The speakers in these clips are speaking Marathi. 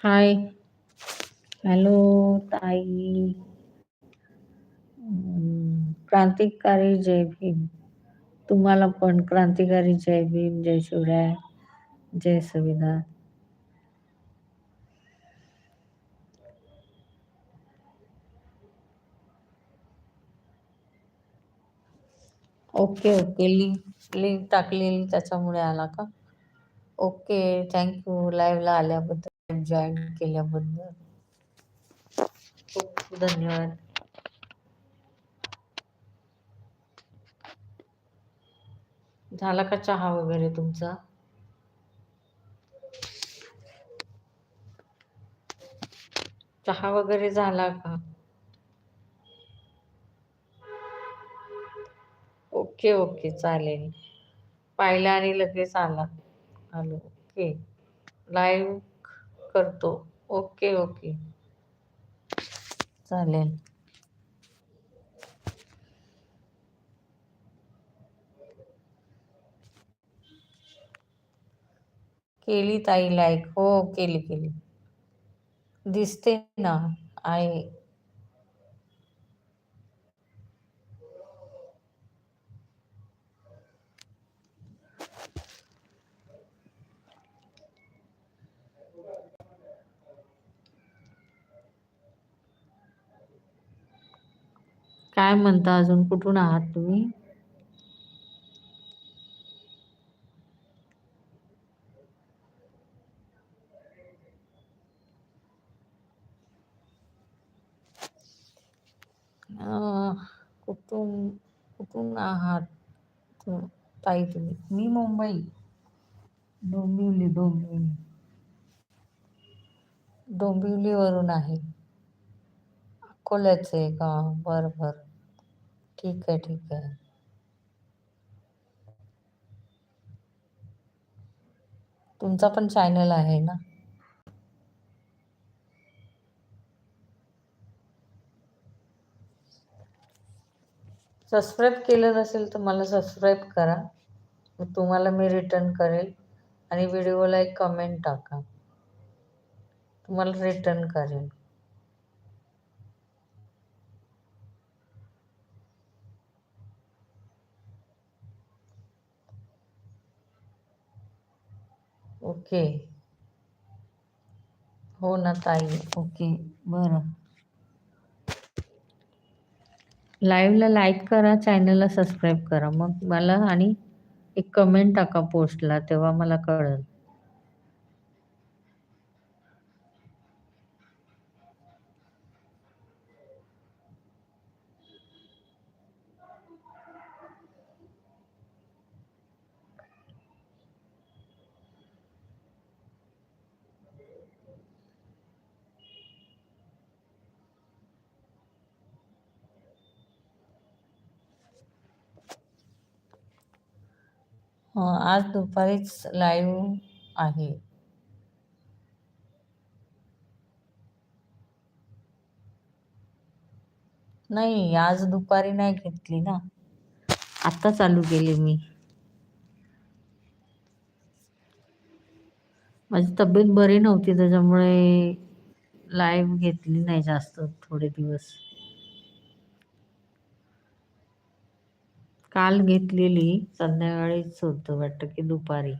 हाय. हॅलो ताई. क्रांतिकारी जय भीम. तुम्हाला पण क्रांतिकारी जय भीम, जय शिवराय, जय संविधान. Okay, okay. लिंक लिंक टाकलेली त्याच्यामुळे आला का? ओके. थँक्यू लाईव्हला आल्याबद्दल, जॉईन केल्याबद्दल. खूप खूप धन्यवाद. झाला का चहा वगैरे तुमचा? चहा वगैरे झाला का? Okay, okay. चालेल. पाहिला आणि लगेच आला. आलो. ओके. लाईव्ह करतो. Okay, okay. चालेल. केली ताई लाईक. हो, केली, केली. दिसते ना, आहे. काय म्हणता अजून? कुठून आहात तुम्ही? कुठून कुठून आहात ताई तुम्ही? मी मुंबई. डोंबिवली, डोंबिवली. डोंबिवलीवरून आहे. अकोल्याचे आहे का? बरं, बरं. ठीक आहे, ठीक आहे. तुमचा पण चॅनल आहे ना? सबस्क्राईब केलं नसेल तर मला सबस्क्राईब करा. तुम्हाला मी रिटर्न करेल आणि व्हिडिओला एक कमेंट टाका. तुम्हाला रिटर्न करेन. ओके. हो ना ताई. ओके. बरं. लाईव्हला लाईक करा, चॅनलला सबस्क्राईब करा. मग मला आणि एक कमेंट टाका पोस्टला तेव्हा मला कळेल. हं, हो, आज दुपारीच लाईव्ह आहे. नाही, आज दुपारी नाही घेतली ना. आत्ता चालू केली मी. माझी तब्येत बरी नव्हती त्याच्यामुळे लाईव्ह घेतली नाही जास्त थोडे दिवस. काल घेतलेली संध्याकाळीच होतं वाटतं की दुपारी.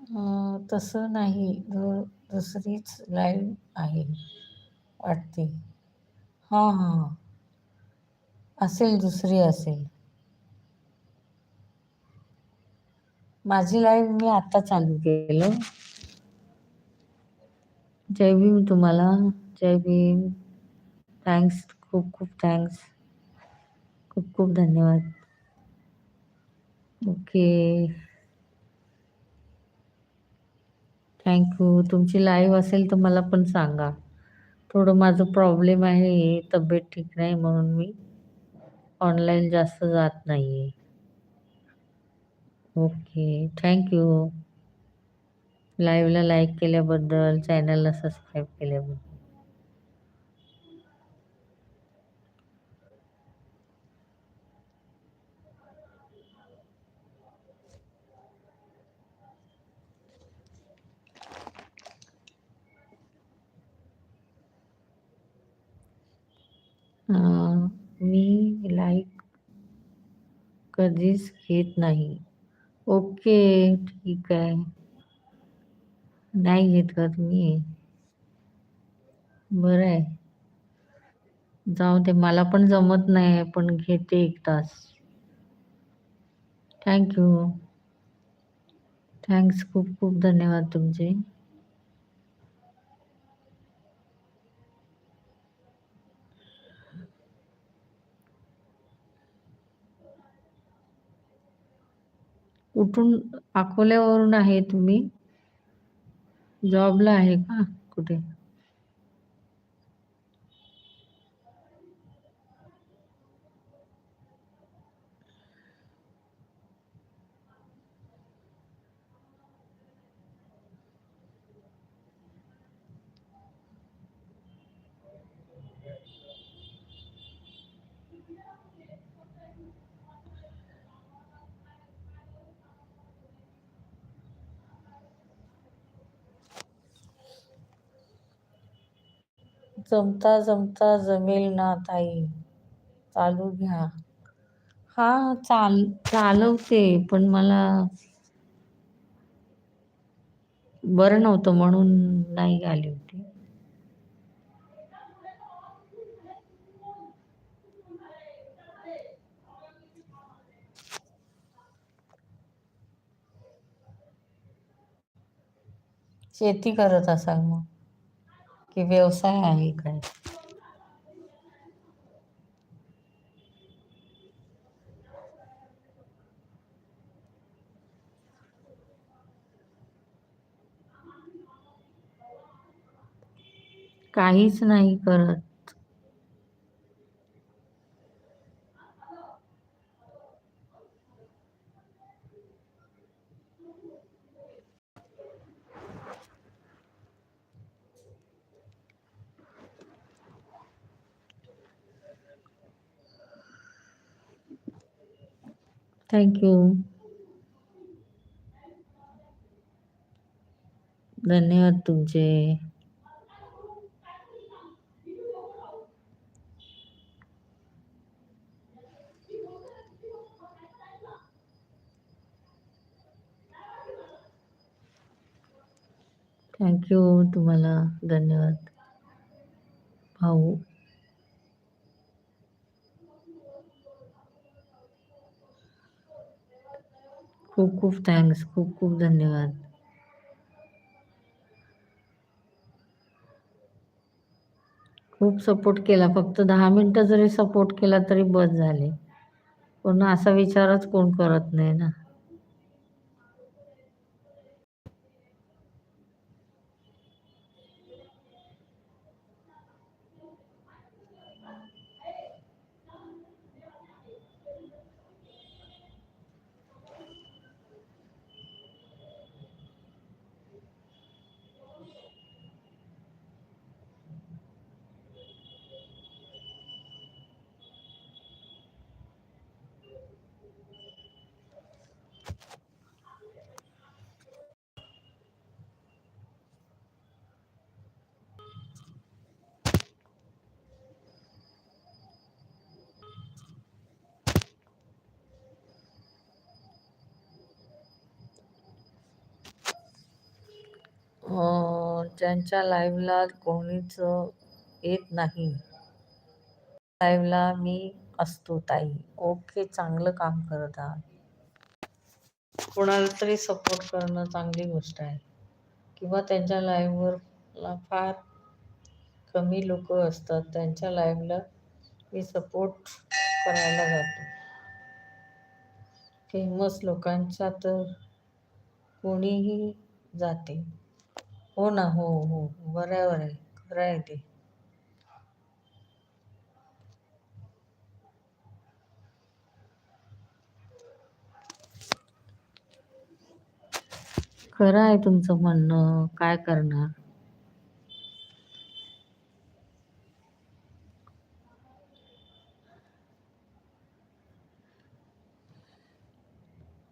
अं, तसं नाही. दुसरीच लाईव्ह आहे वाटते. हां, हां. असेल दुसरी असेल. माझी लाईव्ह मी आता चालू केलं. जय भीम तुम्हाला. जय भीम. थँक्स. खूप खूप थँक्स. खूप खूप धन्यवाद. ओके. Thank you. तुमची लाईव्ह असेल तर मला पण सांगा. थोडं माझं प्रॉब्लेम आहे, तब्येत ठीक नाही म्हणून मी ऑनलाईन जास्त जात नाहीये. ओके. Thank you. लाईव्हला लाईक केल्याबद्दल चॅनलला सबस्क्राईब केल्याबद्दल Uh, मी लाईक कधीच घेत नाही. ओके ठीक आहे. नाही घेत का तुम्ही? बरं आहे. जाऊ दे मला पण जमत नाही पण घेते एक तास. थँक्यू थँक्स खूप खूप धन्यवाद तुमचे. कुठून अकोल्यावरून आहे तुम्ही? जॉबला आहे का कुठे? जमता जमता जमेल ना ताई. चालू घ्या. हा चाल चालवते पण मला बरं नव्हतं म्हणून नाही आली होती. शेती करत असाल मग? की व्यवसाय आहे काय काहीच नाही करत थँक्यू धन्यवाद तुमचे. थँक्यू तुम्हाला धन्यवाद. भाऊ. खूप खूप थँक्स खूप खूप धन्यवाद. खूप सपोर्ट केला. फक्त दहा मिनटं जरी सपोर्ट केला तरी बस झाले. पण असा विचारच कोण करत नाही ना? त्यांच्या लाईवला लाईव्हला कोणीच येत नाही. लाईव्हला मी असतो ताई. ओके चांगलं काम करत आहात. कोणाला तरी सपोर्ट करणं चांगली गोष्ट आहे. किंवा त्यांच्या लाईव्हवर फार कमी लोक असतात. त्यांच्या लाईव्हला मी सपोर्ट करायला जातो. फेमस लोकांच्या तर कोणीही जाते. हो ना हो, हो हो बरोबर आहे खरं आहे ते. खरं आहे तुमचं म्हणणं. काय करणार?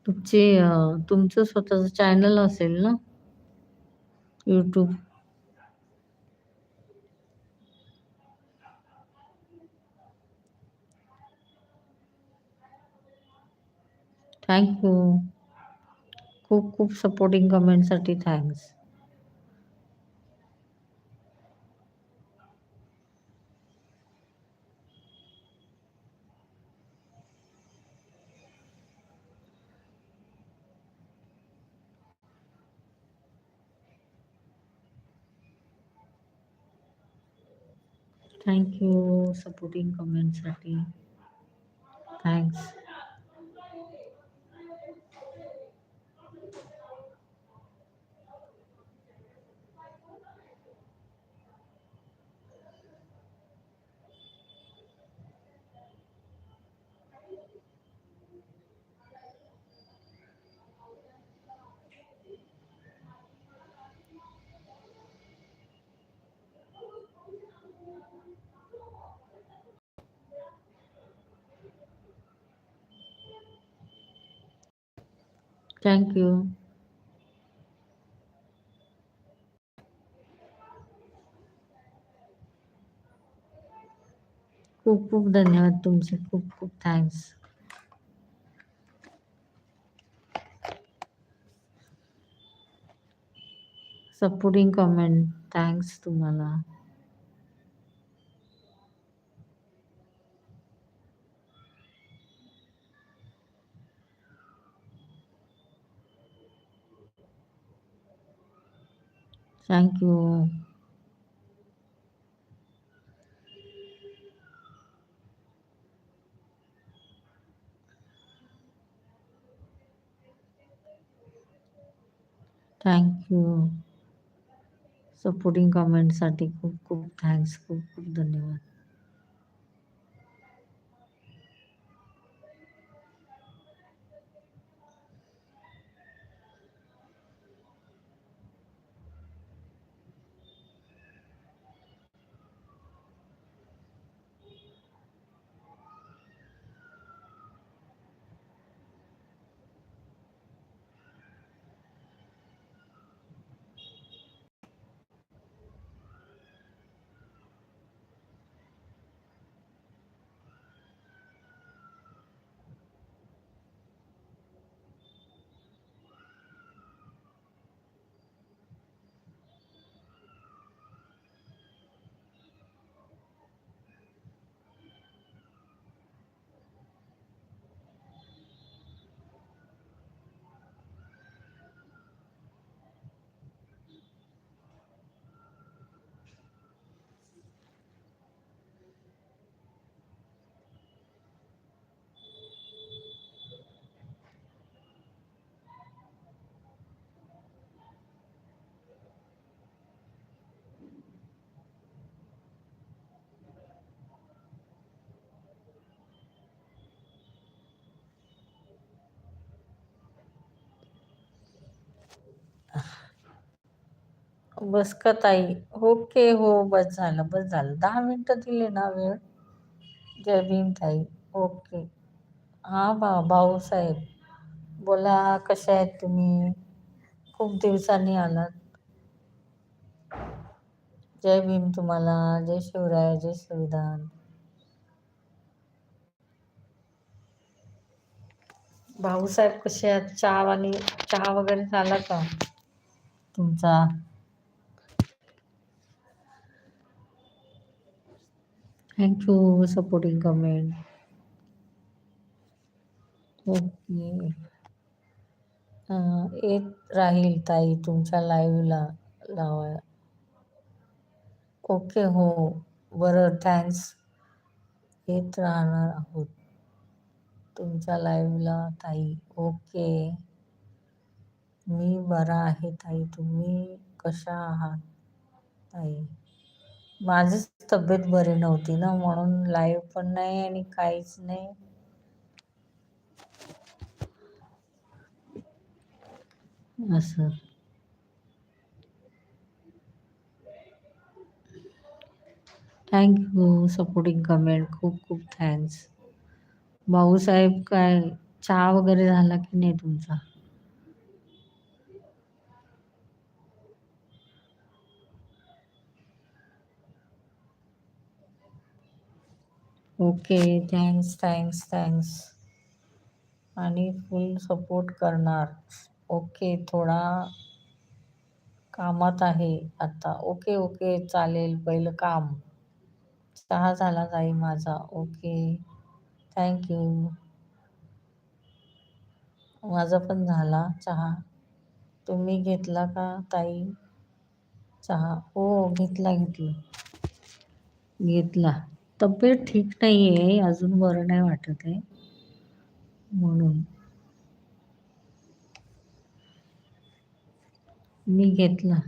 तुमचे अं, तुमचं स्वतःचं चॅनल असेल ना? यूट्यूब थँक्यू खूप खूप सपोर्टिंग कमेंटसाठी थँक्स थँक्यू सपोर्टिंग कमेंटसाठी थँक्स थँक्यू खूप खूप धन्यवाद तुमचे खूप खूप थँक्स सपोर्टिंग कमेंट थँक्स तुम्हाला thank you thank you supporting कमेंटसाठी खूप खूप थँक्स खूप खूप धन्यवाद बस का ताई ओके हो बस झालं बस झालं. दहा मिनटं दिले ना वेळ? जय भीम ताई ओके. हां बा भाऊसाहेब बोला कशा आहेत तुम्ही? खूप दिवसांनी आलात. जय भीम तुम्हाला. जय शिवराय जय संविधान. भाऊसाहेब कसे आहेत? चहा आणि चहा वगैरे झाला का तुमचा? थँक्यू सपोर्टिंग कमेंट ओके येत राहील ताई तुमच्या लाईव्हला लावा. ओके हो. बरं थँक्स येत राहणार आहोत. तुमच्या लाईव्हला ताई. ओके मी बरा आहे ताई. तुम्ही कशा आहात ताई? माझीच तब्येत बरी नव्हती ना म्हणून लाईव्ह पण नाही आणि काहीच नाही. असं. थँक्यू सपोर्टिंग कमेंट खूप खूप थँक्स भाऊसाहेब काय चहा वगैरे झाला की नाही तुमचा? ओके थँक्स थँक्स थँक्स आणि फुल सपोर्ट करणार. ओके थोडा कामात आहे आता. ओके ओके चालेल पहिलं काम चहा झाला ताई माझा. ओके थँक्यू माझा पण झाला चहा. तुम्ही घेतला का ताई चहा? हो घेतला घेतला. घेतला. तब्येत ठीक नाही आहे अजून बरं नाही वाटत आहे. म्हणून. मी घेतला.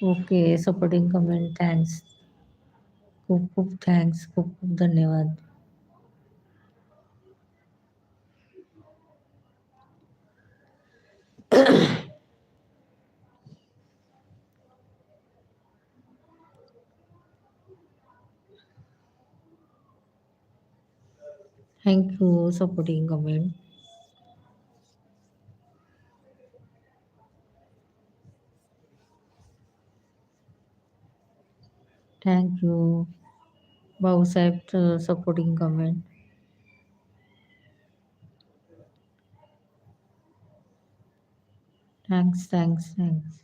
ओके सपोर्टिंग कमेंट थँक्स खूप खूप थँक्स खूप खूप धन्यवाद. thank you supporting comment thank you Bhausaheb supporting comment thanks thanks thanks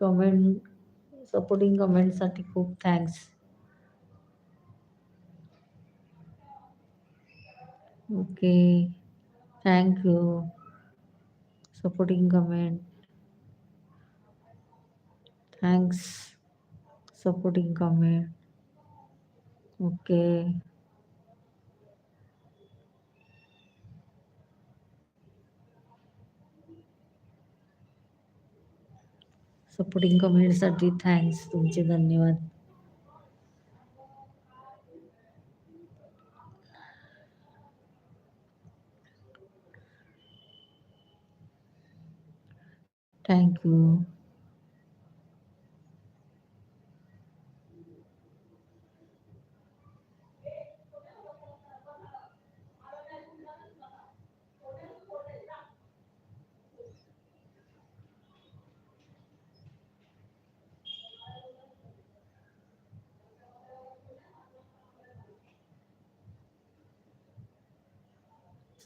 comment supporting कमेंटसाठी खूप thanks okay. Thank you supporting comment thanks supporting comment okay supporting कमेंटसाठी thanks तुमचे धन्यवाद. थँक्यू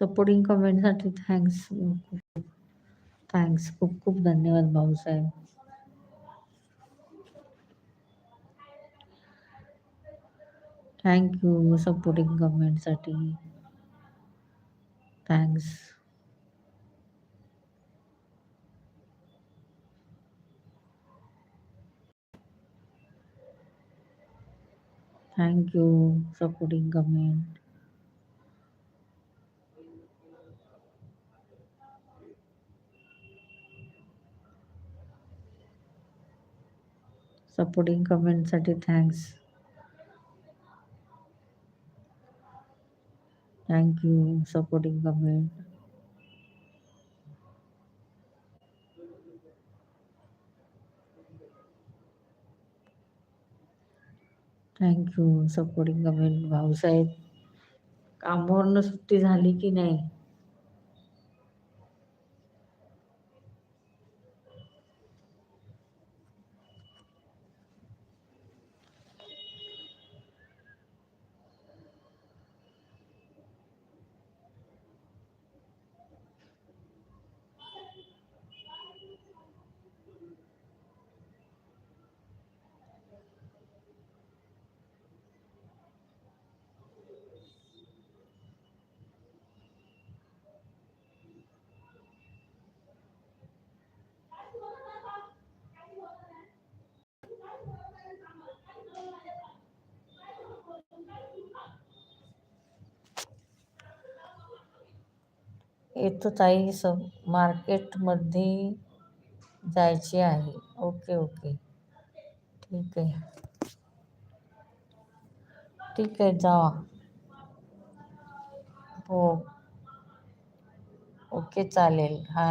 सपोर्टिंग कमेंटसाठी थँक्स थँक्स खूप खूप धन्यवाद भाऊसाहेब thank you supporting कमेंटसाठी thanks thank you supporting comment supporting कमेंटसाठी thanks thank you supporting comment thank you supporting comment Bhausaheb कामावरनं सुट्टी झाली की नाही? येतो ताई सब मार्केटमध्ये जायचे आहे. Okay okay. ठीक आहे. ठीक आहे जा हो. ओके चालेल. हा.